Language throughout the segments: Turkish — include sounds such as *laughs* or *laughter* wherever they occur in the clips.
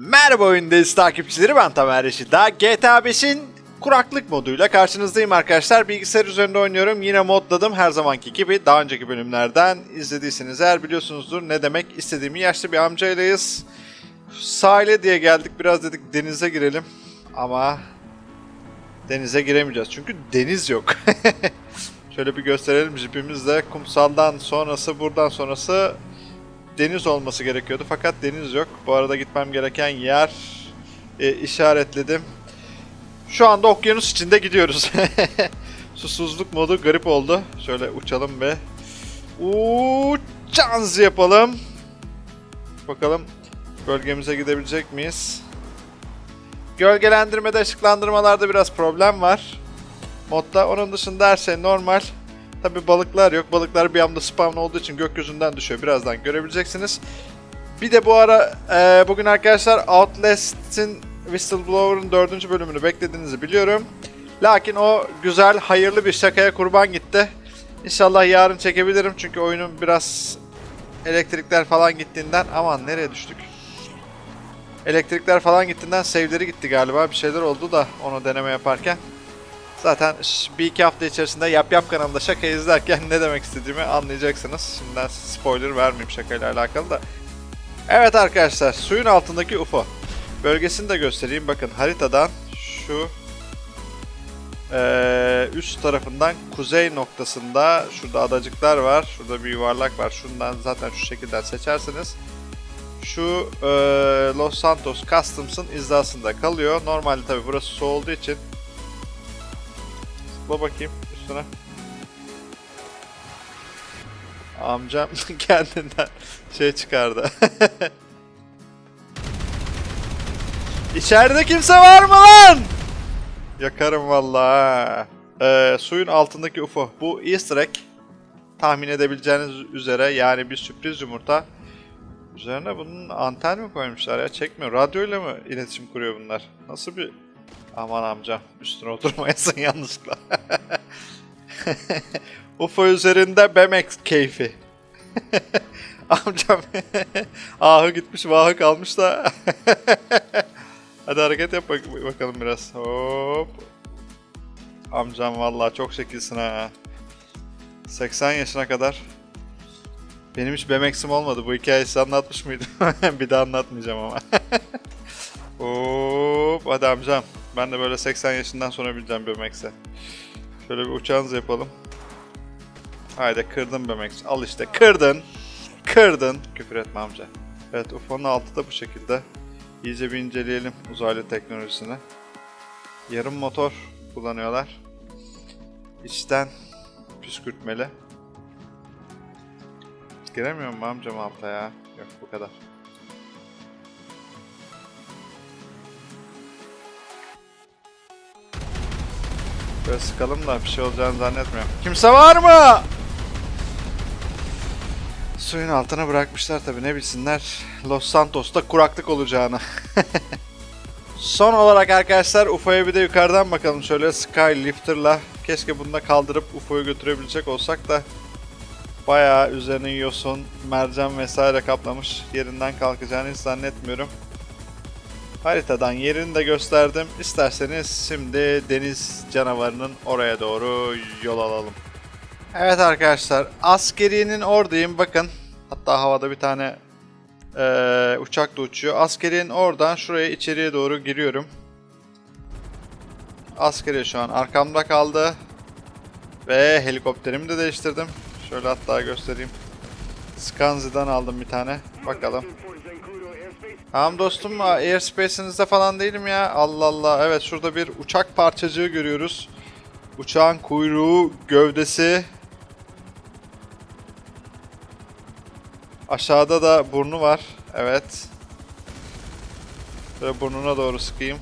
Merhaba oyundayız takipçileri ben Tamer Reşit. Daha GTA 5'in kuraklık moduyla karşınızdayım arkadaşlar. Bilgisayar üzerinde oynuyorum. Yine modladım her zamanki gibi. Daha önceki bölümlerden izlediyseniz eğer biliyorsunuzdur ne demek istediğimi. Yaşlı bir amcaylayız. Sahile diye geldik. Biraz dedik denize girelim. Ama denize giremeyeceğiz. Çünkü deniz yok. *laughs* Şöyle bir gösterelim jipimizle. Kumsaldan sonrası buradan sonrası deniz olması gerekiyordu fakat deniz yok. Bu arada gitmem gereken yer e, işaretledim. Şu anda okyanus içinde gidiyoruz. *laughs* Susuzluk modu garip oldu. Şöyle uçalım ve uçanız yapalım. Bakalım bölgemize gidebilecek miyiz? Gölgelendirmede, ışıklandırmalarda biraz problem var. Modda onun dışında her şey normal. Tabi balıklar yok. Balıklar bir anda spawn olduğu için gökyüzünden düşüyor. Birazdan görebileceksiniz. Bir de bu ara e, bugün arkadaşlar Outlast'in Whistleblower'ın dördüncü bölümünü beklediğinizi biliyorum. Lakin o güzel, hayırlı bir şakaya kurban gitti. İnşallah yarın çekebilirim çünkü oyunun biraz elektrikler falan gittiğinden aman nereye düştük? Elektrikler falan gittiğinden save'leri gitti galiba. Bir şeyler oldu da onu deneme yaparken. Zaten bir iki hafta içerisinde Yap Yap kanalında şaka izlerken ne demek istediğimi anlayacaksınız. Şimdiden spoiler vermeyeyim şakayla alakalı da. Evet arkadaşlar suyun altındaki UFO. Bölgesini de göstereyim. Bakın haritadan şu eee, üst tarafından kuzey noktasında şurada adacıklar var. Şurada bir yuvarlak var. Şundan zaten şu şekilde seçerseniz şu eee, Los Santos Customs'ın hizasında kalıyor. Normalde tabi burası su olduğu için Tıkla bakayım üstüne. Amcam *laughs* kendinden şey çıkardı. *laughs* İçeride kimse var mı lan? Yakarım vallahi. Ee, suyun altındaki UFO. Bu Easter egg. Tahmin edebileceğiniz üzere yani bir sürpriz yumurta. Üzerine bunun anten mi koymuşlar ya? Çekmiyor. Radyoyla mı iletişim kuruyor bunlar? Nasıl bir Aman amcam üstüne oturmayasın *laughs* yanlışlıkla. *laughs* UFO üzerinde Bemex keyfi. *laughs* amcam ahı gitmiş vahı kalmış da. Hadi hareket yap bak- bakalım biraz. Hop. Amcam vallahi çok şekilsin ha. 80 yaşına kadar. Benim hiç Bemex'im olmadı. Bu hikayeyi size anlatmış mıydım? bir daha anlatmayacağım ama. Hop hadi amcam. Ben de böyle 80 yaşından sonra bileceğim BMX'e. Şöyle bir uçağınızı yapalım. Haydi kırdın BMX. Al işte kırdın. Kırdın. Küfür etme amca. Evet UFO'nun altı da bu şekilde. İyice bir inceleyelim uzaylı teknolojisini. Yarım motor kullanıyorlar. İçten püskürtmeli. Giremiyor mu amcam alta ya? Yok bu kadar. Böyle sıkalım da bir şey olacağını zannetmiyorum. Kimse var mı? Suyun altına bırakmışlar tabi ne bilsinler Los Santos'ta kuraklık olacağını. *laughs* Son olarak arkadaşlar UFO'ya bir de yukarıdan bakalım şöyle Skylifter'la. Keşke bunu da kaldırıp UFO'yu götürebilecek olsak da bayağı üzerine yosun, mercan vesaire kaplamış. Yerinden kalkacağını hiç zannetmiyorum. Haritadan yerini de gösterdim. İsterseniz şimdi deniz canavarının oraya doğru yol alalım. Evet arkadaşlar askeriyenin oradayım bakın. Hatta havada bir tane eee, uçak da uçuyor. Askeriyenin oradan şuraya içeriye doğru giriyorum. Askeriye şu an arkamda kaldı. Ve helikopterimi de değiştirdim. Şöyle hatta göstereyim. Skanzi'den aldım bir tane. Bakalım. Tamam dostum airspace'inizde falan değilim ya. Allah Allah. Evet şurada bir uçak parçacığı görüyoruz. Uçağın kuyruğu, gövdesi. Aşağıda da burnu var. Evet. Şöyle burnuna doğru sıkayım.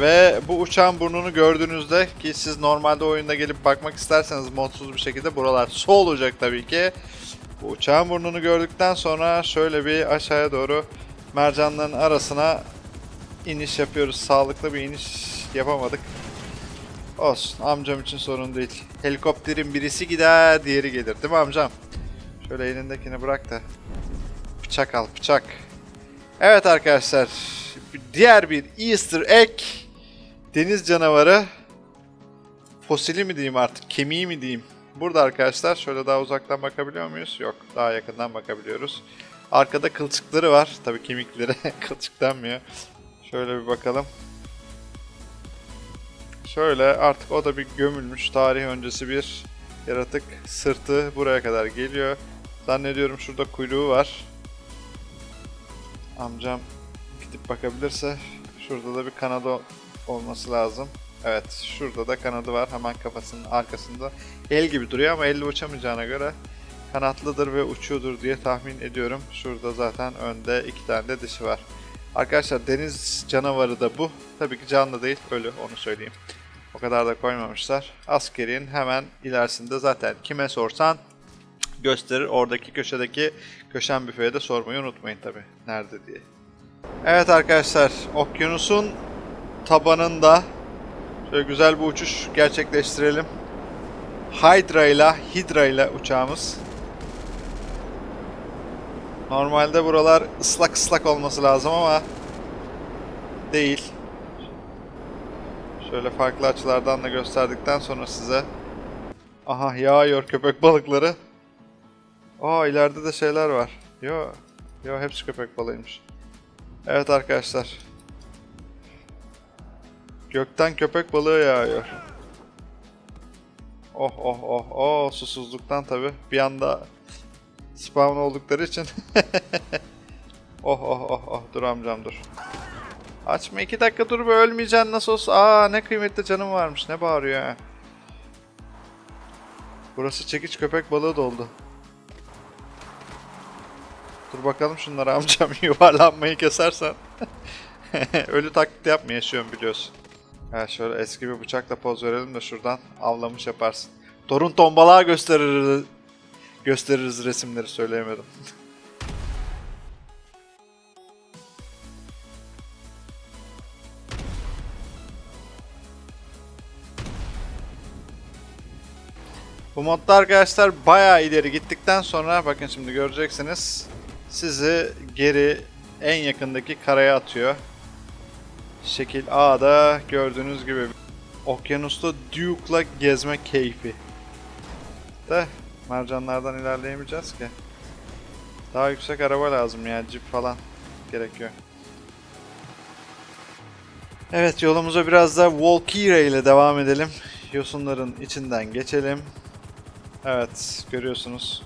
Ve bu uçağın burnunu gördüğünüzde ki siz normalde oyunda gelip bakmak isterseniz modsuz bir şekilde buralar su olacak tabii ki. Bu uçağın burnunu gördükten sonra şöyle bir aşağıya doğru mercanların arasına iniş yapıyoruz. Sağlıklı bir iniş yapamadık. Olsun amcam için sorun değil. Helikopterin birisi gider diğeri gelir değil mi amcam? Şöyle elindekini bırak da bıçak al bıçak. Evet arkadaşlar. Diğer bir Easter egg. Deniz canavarı. Fosili mi diyeyim artık? Kemiği mi diyeyim? Burada arkadaşlar. Şöyle daha uzaktan bakabiliyor muyuz? Yok. Daha yakından bakabiliyoruz. Arkada kılçıkları var. Tabii kemikleri *laughs* kılçık denmiyor. Şöyle bir bakalım. Şöyle artık o da bir gömülmüş tarih öncesi bir yaratık. Sırtı buraya kadar geliyor. Zannediyorum şurada kuyruğu var. Amcam gidip bakabilirse şurada da bir kanadı olması lazım. Evet şurada da kanadı var hemen kafasının arkasında. El gibi duruyor ama elle uçamayacağına göre kanatlıdır ve uçuyordur diye tahmin ediyorum. Şurada zaten önde iki tane de dişi var. Arkadaşlar deniz canavarı da bu. Tabii ki canlı değil ölü onu söyleyeyim. O kadar da koymamışlar. Askerin hemen ilerisinde zaten kime sorsan gösterir. Oradaki köşedeki köşen büfeye de sormayı unutmayın tabii. Nerede diye. Evet arkadaşlar okyanusun tabanında güzel bir uçuş gerçekleştirelim. Hydra ile Hydra ile uçağımız. Normalde buralar ıslak ıslak olması lazım ama değil. Şöyle farklı açılardan da gösterdikten sonra size Aha yağıyor köpek balıkları. Aa ileride de şeyler var. Yo, yo hepsi köpek balığıymış. Evet arkadaşlar. Gökten köpek balığı yağıyor. Oh oh oh oh susuzluktan tabi bir anda spawn oldukları için. *laughs* oh oh oh oh dur amcam dur. Açma iki dakika dur be ölmeyeceksin nasıl olsa. Aa ne kıymetli canım varmış ne bağırıyor ha. Burası çekiç köpek balığı doldu. Dur bakalım şunlara amcam *laughs* yuvarlanmayı kesersen. *laughs* Ölü taklit yapma yaşıyorum biliyorsun. Ha şöyle eski bir bıçakla poz verelim de şuradan avlamış yaparsın. Torun tombalağı gösteririz. Gösteririz resimleri söyleyemedim. *laughs* Bu modda arkadaşlar bayağı ileri gittikten sonra bakın şimdi göreceksiniz. Sizi geri en yakındaki karaya atıyor. Şekil A'da gördüğünüz gibi okyanusta Duke'la gezme keyfi. De mercanlardan ilerleyemeyeceğiz ki. Daha yüksek araba lazım ya Jeep falan gerekiyor. Evet yolumuza biraz da Valkyrie ile devam edelim. Yosunların içinden geçelim. Evet görüyorsunuz.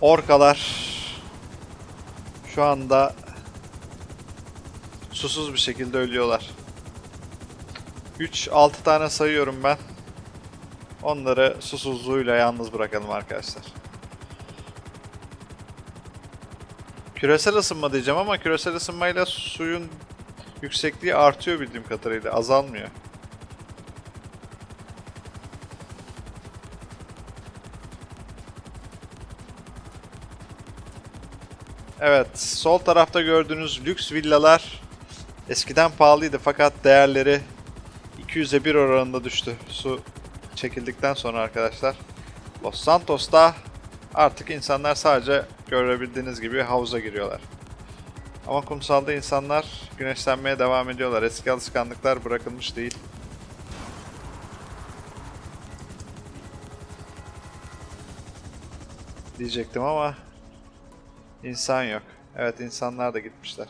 Orkalar şu anda susuz bir şekilde ölüyorlar. 3-6 tane sayıyorum ben. Onları susuzluğuyla yalnız bırakalım arkadaşlar. Küresel ısınma diyeceğim ama küresel ısınmayla suyun yüksekliği artıyor bildiğim kadarıyla azalmıyor. Evet, sol tarafta gördüğünüz lüks villalar eskiden pahalıydı fakat değerleri 200'e 1 oranında düştü. Su çekildikten sonra arkadaşlar. Los Santos'ta artık insanlar sadece görebildiğiniz gibi havuza giriyorlar. Ama kumsalda insanlar güneşlenmeye devam ediyorlar. Eski alışkanlıklar bırakılmış değil. Diyecektim ama İnsan yok. Evet insanlar da gitmişler.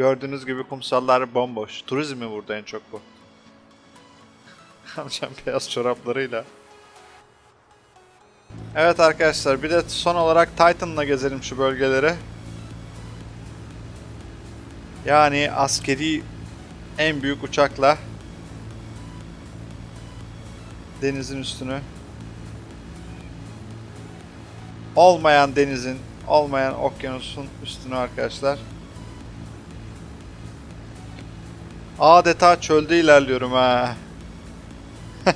Gördüğünüz gibi kumsallar bomboş. Turizmi burada en çok bu. *laughs* Amcam beyaz çoraplarıyla. Evet arkadaşlar bir de son olarak Titan'la gezelim şu bölgeleri. Yani askeri en büyük uçakla denizin üstünü olmayan denizin olmayan okyanusun üstünü arkadaşlar. Adeta çölde ilerliyorum ha. *laughs*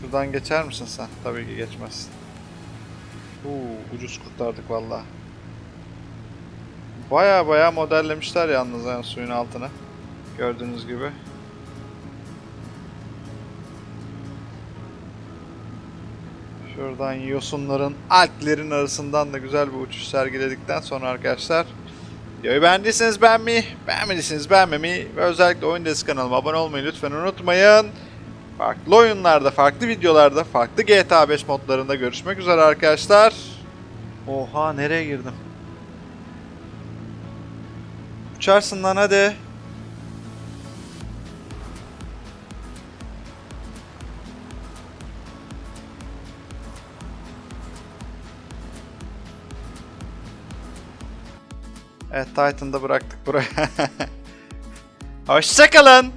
Şuradan geçer misin sen? Tabii ki geçmezsin. Uuu ucuz kurtardık valla. Baya baya modellemişler yalnız yani suyun altını. Gördüğünüz gibi. Şuradan yosunların, alplerin arasından da güzel bir uçuş sergiledikten sonra arkadaşlar Videoyu beğendiyseniz beğenmeyi, beğenmediyseniz beğenmemeyi ve özellikle Oyun Desi kanalıma abone olmayı lütfen unutmayın. Farklı oyunlarda, farklı videolarda, farklı GTA 5 modlarında görüşmek üzere arkadaşlar. Oha nereye girdim? Uçarsın lan hadi. Evet Titan'da bıraktık buraya. *laughs* Hoşçakalın.